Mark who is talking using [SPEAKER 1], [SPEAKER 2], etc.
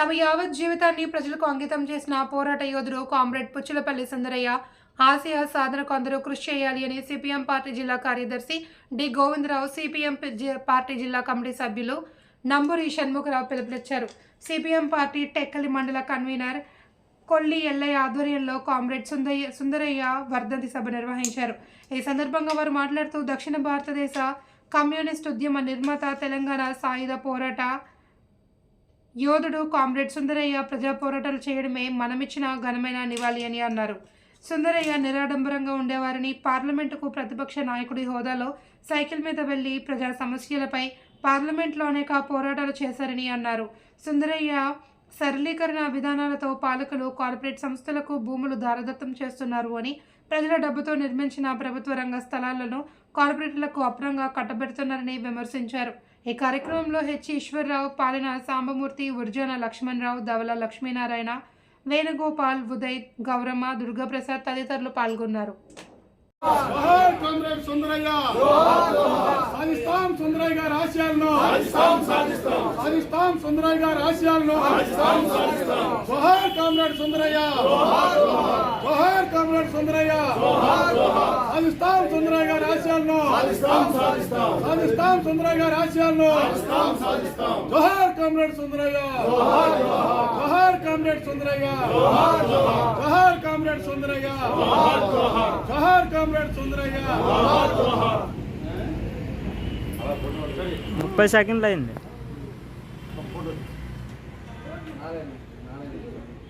[SPEAKER 1] తమ యావత్ జీవితాన్ని ప్రజలకు అంకితం చేసిన పోరాట యోధుడు కామ్రేడ్ పుచ్చులపల్లి సుందరయ్య. ఆశయ సాధనకు అందరూ కృషి చేయాలి అని సిపిఎం పార్టీ జిల్లా కార్యదర్శి డి. గోవిందరావు సిపిఎం జి- పార్టీ జిల్లా కమిటీ సభ్యులు నంబూరి షణ్ముఖరావు పిలుపునిచ్చారు. సిపిఎం పార్టీ టెక్కలి మండల కన్వీనర్ కొల్లి ఎల్లయ్య ఆధ్వర్యంలో కామ్రేడ్ సుందయ్య సుందరయ్య వర్ధంతి సభ నిర్వహించారు. ఈ సందర్భంగా వారు మాట్లాడుతూ దక్షిణ భారతదేశ కమ్యూనిస్ట్ ఉద్యమ నిర్మాత తెలంగాణ సాయుధ పోరాట యోధుడు కామ్రేడ్ సుందరయ్య ప్రజా పోరాటాలు చేయడమే మనమిచ్చిన ఘనమైన నివాళి అని అన్నారు. సుందరయ్య నిరాడంబరంగా ఉండేవారని పార్లమెంటుకు ప్రతిపక్ష నాయకుడి హోదాలో సైకిల్ మీద వెళ్ళి ప్రజా సమస్యలపై పార్లమెంట్లో అనేక పోరాటాలు చేశారని అన్నారు. సుందరయ్య సరళీకరణ విధానాలతో పాలకులు కార్పొరేట్ సంస్థలకు భూములు దారదత్తం చేస్తున్నారు అని ప్రజల డబ్బుతో నిర్మించిన ప్రభుత్వ రంగ స్థలాలను కార్పొరేట్లకు అప్రంగా కట్టబెడుతున్నారని విమర్శించారు. ఈ కార్యక్రమంలో హెచ్ ఈశ్వరరావు పాలన సాంబమూర్తి ఉర్జన లక్ష్మణరావు ధవల లక్ష్మీనారాయణ వేణుగోపాల్ ఉదయ్ గౌరమ్మ దుర్గాప్రసాద్ తదితరులు పాల్గొన్నారు.
[SPEAKER 2] సుందరయ్య. సాధిస్తాం సుందరయ్య గారి ఆశయాలను సాధిస్తాం సుందరయ్య గారి ఆశయాలను జోహార్ కామ్రేడ్ సుందరయ్య జోహార్ కామ్రేడ్ సుందరయ్య సాధిస్తాం సుందరయ్య గారి ఆశయాలను సాధిస్తాం సుందరయ్య గారి ఆశయాలను జోహార్ కామ్రేడ్ సుందరయ్య జోహార్ కామ్రేడ్ సుందరయ్య జోహార్ కామ్రేడ్ సుందరయ్య జోహార్ కామ్రేడ్ సుందరయ్య.
[SPEAKER 3] ముప్పై సెకండ్లు అయింది. Thank you.